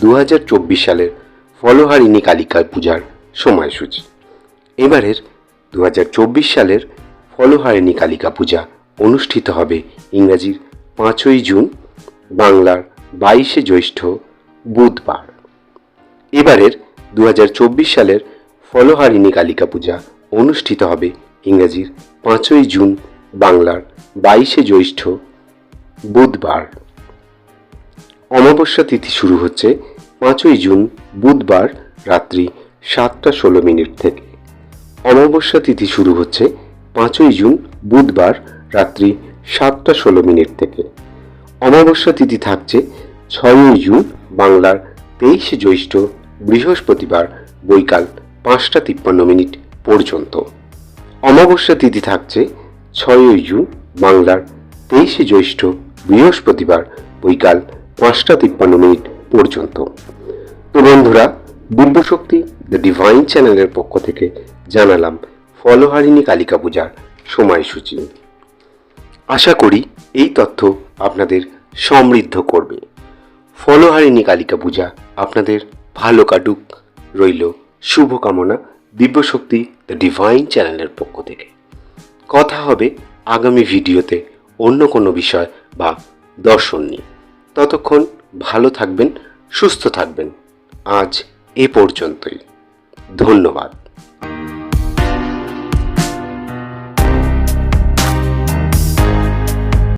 দু হাজার চব্বিশ সালের ফলহারিণী কালিকা পূজার সময়সূচি। এবারের দু হাজার চব্বিশ সালের ফলহারিণী কালিকা পূজা অনুষ্ঠিত হবে ইংরাজির পাঁচই জুন, বাংলার বাইশে জ্যৈষ্ঠ, বুধবার। এবারের দু হাজার চব্বিশ সালের ফলহারিণী কালিকা পূজা অনুষ্ঠিত হবে ইংরাজির পাঁচই জুন, বাংলার বাইশে জ্যৈষ্ঠ, বুধবার। অমাবস্যা তিথি শুরু হচ্ছে পাঁচই জুন, বুধবার রাত্রি সাতটা ষোলো মিনিট থেকে। অমাবস্যা তিথি শুরু হচ্ছে পাঁচই জুন, বুধবার রাত্রি সাতটা ষোলো মিনিট থেকে। অমাবস্যা তিথি থাকছে ছয়ই জুন, বাংলার তেইশে জ্যৈষ্ঠ বৃহস্পতিবার বৈকাল পাঁচটা তিপ্পান্ন মিনিট পর্যন্ত। অমাবস্যা তিথি থাকছে ছয়ই জুন, বাংলার তেইশে জ্যৈষ্ঠ বৃহস্পতিবার বৈকাল পাঁচটা তিপ্পান্ন মিনিট পর্যন্ত। তো বন্ধুরা দিব্যশক্তি দ্য ডিভাইন চ্যানেলের পক্ষ থেকে জানালাম ফলহারিণী কালিকা পূজার সময়সূচি। আশা করি এই তথ্য আপনাদের সমৃদ্ধ করবে। ফলহারিণী কালিকা পূজা আপনাদের ভালো কাটুক। রইল শুভকামনা দিব্যশক্তি দ্য ডিভাইন চ্যানেলের পক্ষ থেকে। কথা হবে আগামী ভিডিওতে অন্য কোনো বিষয় বা দর্শন নিয়ে। ততক্ষণ ভালো থাকবেন সুস্থ থাকবেন। আজ এ পর্যন্তই। ধন্যবাদ।